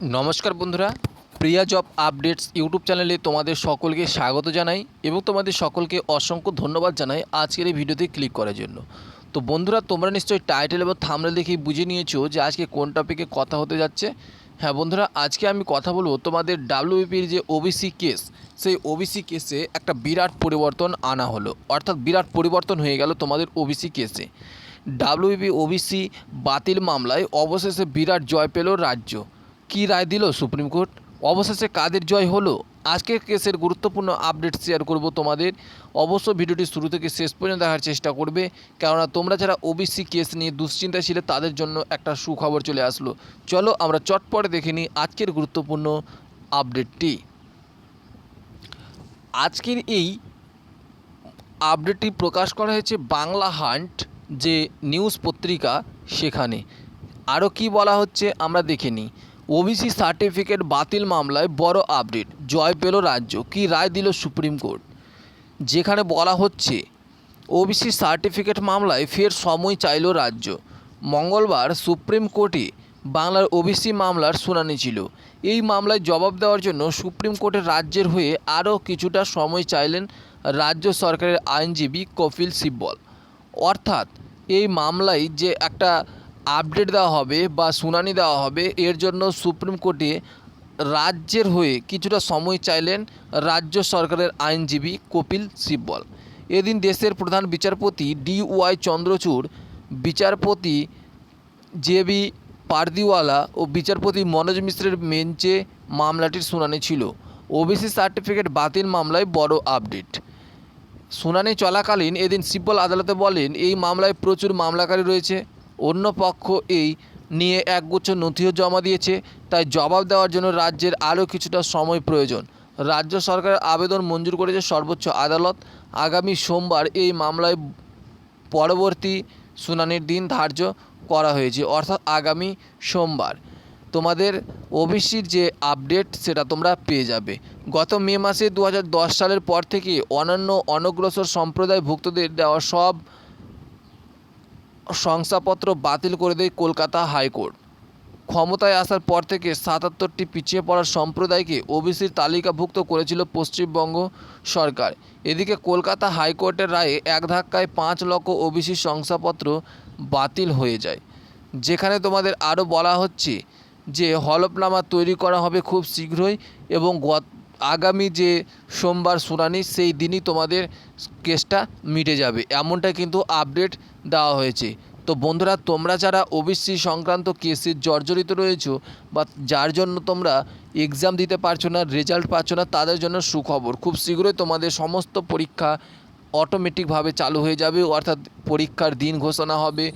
নমস্কার বন্ধুরা, প্রিয়া job updates YouTube চ্যানেলে তোমাদের সকলকে স্বাগত জানাই এবং তোমাদের সকলকে অসংখ্য ধন্যবাদ জানাই আজকের এই ভিডিওতে ক্লিক করার জন্য। তো বন্ধুরা, তোমরা নিশ্চয়ই টাইটেল এবং থামলে দেখেই বুঝে নিয়েছো যে আজকে কোন টপিকে কথা হতে যাচ্ছে। হ্যাঁ বন্ধুরা, আজকে আমি কথা বলব তোমাদের ডাব্লিউবিপির যে ওবিসি কেস সেই ওবিসি কেসে একটা বিরাট পরিবর্তন আনা হলো। অর্থাৎ বিরাট পরিবর্তন হয়ে গেল তোমাদের ওবিসি কেসে ডাব্লিউবি ওবিসি বাতিল মামলায় অবশেষে বিরাট জয় পেল রাজ্য। কী রায় দিল সুপ্রিম কোর্ট? অবশেষে কাদের জয় হলো? আজকের কেসের গুরুত্বপূর্ণ আপডেট শেয়ার করব তোমাদের। অবশ্য ভিডিওটি শুরু থেকে শেষ পর্যন্ত দেখার চেষ্টা করবে, কেননা তোমরা যারা ওবিসি কেস নিয়ে দুশ্চিন্তায় ছিলে, তাদের জন্য একটা সুখবর চলে আসলো। চলো আমরা চটপট দেখে নিই আজকের গুরুত্বপূর্ণ আপডেটটি। আজকের এই আপডেটটি প্রকাশ করা হয়েছে বাংলা হান্ট, যে নিউজ পত্রিকা সেখানে। আরও কি বলা হচ্ছে আমরা দেখে নিই। ওবিসি সার্টিফিকেট বাতিল মামলায় বড় আপডেট জয় পেল রাজ্য, কি রায় দিল সুপ্রিম কোর্ট? যেখানে বলা হচ্ছে ওবিসি সার্টিফিকেট মামলায় ফের সময় চাইল রাজ্য। মঙ্গলবার সুপ্রিম কোর্টে বাংলার ওবিসি মামলার শুনানি ছিল। এই মামলায় জবাব দেওয়ার জন্য সুপ্রিম কোর্টের রাজ্যের হয়ে আরও কিছুটা সময় চাইলেন রাজ্য সরকারের আইনজীবী কপিল সিব্বল। অর্থাৎ, এই মামলায় যে একটা আপডেট দেওয়া হবে বা শুনানি দেওয়া হবে, এর জন্য সুপ্রিম কোর্টে রাজ্যের হয়ে কিছুটা সময় চাইলেন রাজ্য সরকারের আইনজীবী কপিল সিব্বল। এদিন দেশের প্রধান বিচারপতি ডি ওয়াই চন্দ্রচূড়, বিচারপতি জে বি পারদিওয়ালা ও বিচারপতি মনোজ মিশ্রের বেঞ্চে মামলাটির শুনানি ছিল। ওবিসি সার্টিফিকেট বাতিল মামলায় বড় আপডেট। শুনানি চলাকালীন এদিন সিব্বল আদালতে বলেন, এই মামলায় প্রচুর মামলাকারী রয়েছে। অন্য পক্ষ এই নিয়ে একগুচ্ছ নথিও জমা দিয়েছে। তাই জবাব দেওয়ার জন্য রাজ্যের আরও কিছুটা সময় প্রয়োজন। রাজ্য সরকারের আবেদন মঞ্জুর করেছে সর্বোচ্চ আদালত। আগামী সোমবার এই মামলায় পরবর্তী শুনানির দিন ধার্য করা হয়েছে, অর্থাৎ আগামী সোমবার। তোমাদের ওবিসির যে আপডেট, সেটা তোমরা পেয়ে যাবে। গত মে মাসে দু হাজার দশ সালের পর থেকে অন্যান্য অনগ্রসর সম্প্রদায়ভুক্তদের দেওয়া সব শংসাপত্র বাতিল করে দেয় কলকাতা হাইকোর্ট। ক্ষমতায় আসার পর থেকে সাতাত্তরটি পিছিয়ে পড়া সম্প্রদায়কে ওবিসির তালিকাভুক্ত করেছিল পশ্চিমবঙ্গ সরকার। এদিকে কলকাতা হাইকোর্টের রায়ে এক ধাক্কায় পাঁচ লক্ষ ওবিসি শংসাপত্র বাতিল হয়ে যায়। যেখানে তোমাদের আরও বলা হচ্ছে যে হলফনামা তৈরি করা হবে খুব শীঘ্রই এবং গত আগামী যে সোমবার শুনানি, সেই দিনই তোমাদের কেসটা মিটে যাবে। এমনটা কিন্তু আপডেট দেওয়া হয়েছে। তো বন্ধুরা, তোমরা যারা ওবিসি সংক্রান্ত কেসে জর্জরিত রয়েছো বা যার জন্য তোমরা এক্সাম দিতে পারছ না রেজাল্ট পাচ্ছ না, তাদের জন্য সুখবর। খুব শীঘ্রই তোমাদের সমস্ত পরীক্ষা অটোমেটিকভাবে চালু হয়ে যাবে, অর্থাৎ পরীক্ষার দিন ঘোষণা হবে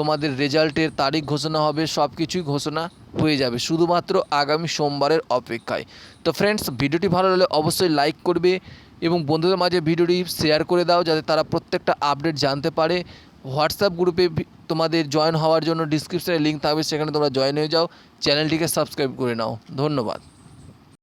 তোমাদের রেজাল্টের তারিখ ঘোষণা হবে সব কিছুই ঘোষণা হয়ে যাবে শুধুমাত্র আগামী সোমবারের অপেক্ষায়। তো ফ্রেন্ডস ভিডিওটি ভালো লাগলে অবশ্যই লাইক করবে এবং বন্ধুদের মাঝে ভিডিওটি শেয়ার করে দাও যাতে তারা প্রত্যেকটা আপডেট জানতে পারে। হোয়াটসঅ্যাপ গ্রুপে তোমাদের জয়েন হওয়ার জন্য ডিসক্রিপশানে লিঙ্ক থাকবে, সেখানে তোমরা জয়েন হয়ে যাও। চ্যানেলটিকে সাবস্ক্রাইব করে নাও। ধন্যবাদ।